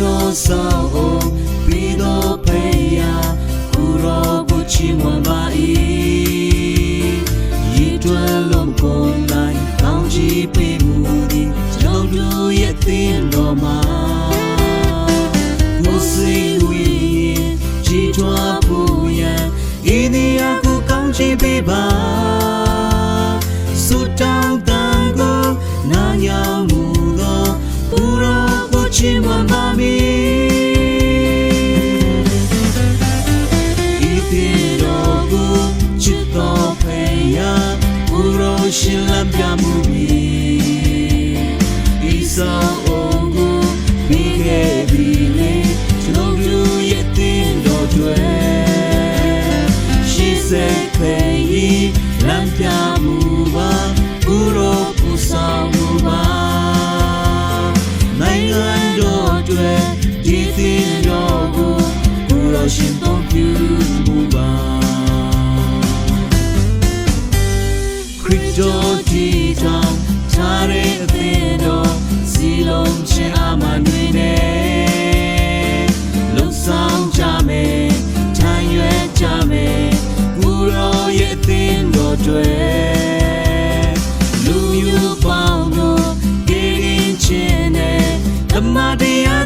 yo sao pido peya kuro buchi mwan ba i yi twa lom kon lai kaung ji pe mu di chao du ye tin do ma mo si wi ji twa bu ya i ni ya ku kaung ji pe ba su tang tang go na yao mu do puro buchi mwan ba တွေ့ရှိစေပေ၏လမ်းပြမှုပါကုရောပူဆောင်မှုပါနိုင်ငံတော်တွေ့ဒီသင်တော်ကိုကုရောရှင်တော်ပြုမှုပါခရစ်တော်ဒီကြောင့်ခြားတဲ့အသင်တော်စီလုံးချင်းအမှန်တွင်နေ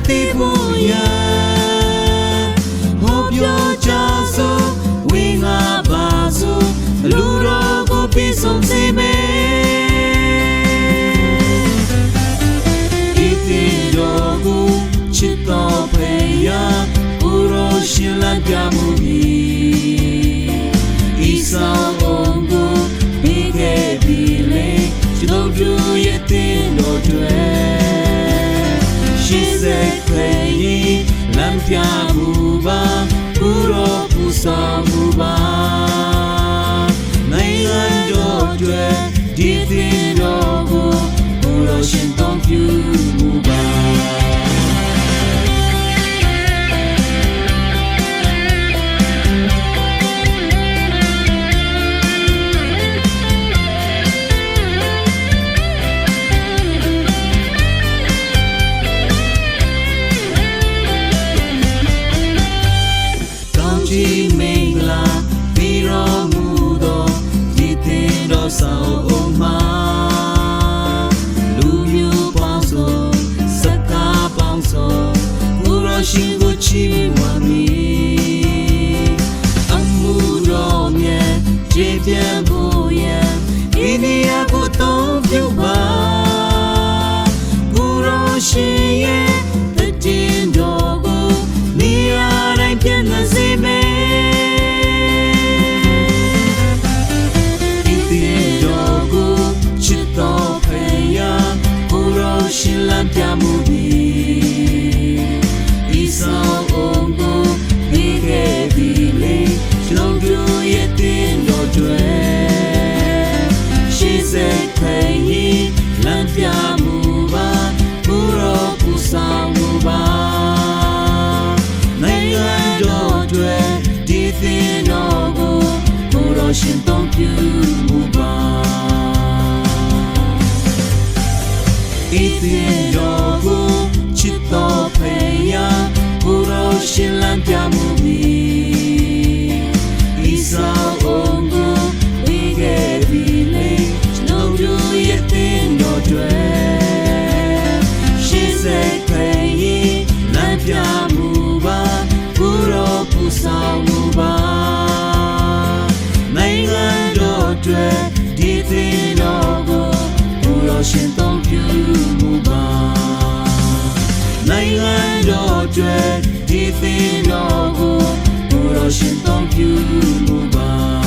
သိဖို့ရဟောပြောကြစို့ဝေငါပါစို့လူတော်ကိုပြဆုံးစေမယ်ဤတိတော်ကိုချစ်တော်ဖေရကိုရောရှင်လံပြမှု ပြမှုပါကုရောပူဆောင်မှုပါနိုင်ငံတော်တွေဒီသင်တော်ကိုကုရောရှင် နိုင်ငံတော်ကျွယ်ဒီသင်တော်ကိုကိုတော်ရှင်တော်ပြုမှုပါ